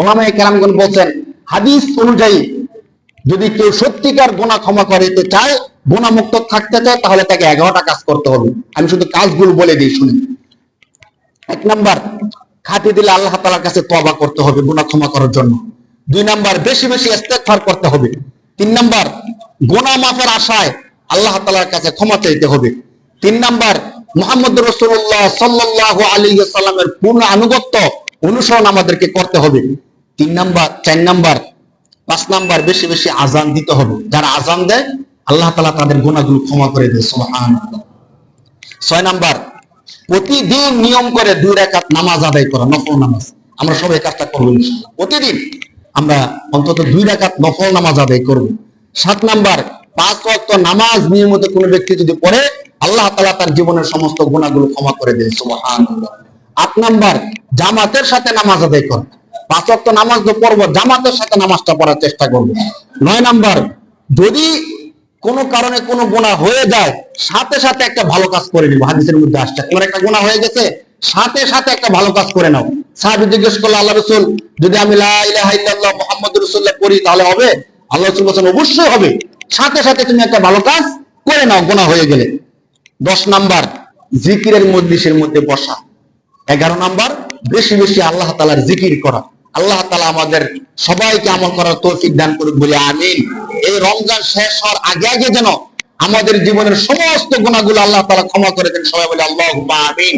ওলামায়ে কেরামগণ বলছেন, হাদিস অনুযায়ী যদি কেউ সত্যিকার গোনা ক্ষমা করতে চায় গোনা মুক্ত থাকতে চায়, তাহলে তাকে এগারোটা কাজ করতে হবে। আমি শুধু কাজগুলো বলে দিই শুনি এক নাম্বার খাতে দিলে আল্লাহ তালার কাছে তবা করতে হবে গুনাহ ক্ষমা করার জন্য। দুই নাম্বার, বেশি বেশি ইস্তেগফার করতে হবে। তিন নাম্বার, গোনা মাফের আশায় আল্লাহ তালার কাছে ক্ষমা চাইতে হবে। তিন নাম্বার, মোহাম্মদ রসুল্লাহ সাল্লাহ আলী সাল্লামের পূর্ণ আনুগত্য অনুসরণ আমাদেরকে করতে হবে। তিন নাম্বার, চার নাম্বার, পাঁচ নাম্বার বেশি বেশি আজান দিতে হবে। যারা আজান দেয়, আল্লাহ তালা তাদের গুণাগুলো ক্ষমা করে দেয় সোহান ছয় নাম্বার, প্রতিদিন নিয়ম করে দুই রাকাত নামাজ আদায় করা, নফল নামাজ। আমরা সবাই কাজটা করব প্রতিদিন আমরা অন্তত দুই রাকাত নফল নামাজ আদায় করব। সাত নাম্বার, পাঁচ ওয়াক্ত নামাজ নিয়মিত কোনো ব্যক্তি যদি পড়ে, আল্লাহ তালা তার জীবনের সমস্ত গুণাগুলো ক্ষমা করে দেয়, সুবহানাল্লাহ। আট নাম্বার, জামাতের সাথে নামাজ আদায় করা। পাঁচ ওয়াক্ত নামাজ তো পড়ব, জামাতের সাথে নামাজটা পড়ার চেষ্টা করব। নয় নাম্বার, যদি কোনো কারণে কোনো গুণা হয়ে যায়, সাথে সাথে একটা ভালো কাজ করে নিব। হাদিসের মধ্যে আসছে। তোমার একটা গুণা হয়ে গেছে, সাথে সাথে একটা ভালো কাজ করে নাও। সাহাবি জিজ্ঞেস করল, আল্লাহ রসুল, যদি আমি মুহাম্মদ রসুল্লাহ পড়ি তাহলে হবে? আল্লাহ রসুল বলছেন, অবশ্যই হবে। সাথে সাথে তুমি একটা ভালো কাজ করে নাও গুণা হয়ে গেলে। দশ নাম্বার, জিকিরের মজলিসের মধ্যে বসা। এগারো নাম্বার, বেশি বেশি আল্লাহ তালার জিকির করা। আল্লাহ তালা আমাদের সবাইকে আমল করার তৌফিক দান করুক বলে আমিন। এই রমজান শেষ হওয়ার আগে আগে যেন আমাদের জীবনের সমস্ত গুণাগুলো আল্লাহ তালা ক্ষমা করে দেন সবাই বলে আল্লাহ আমিন।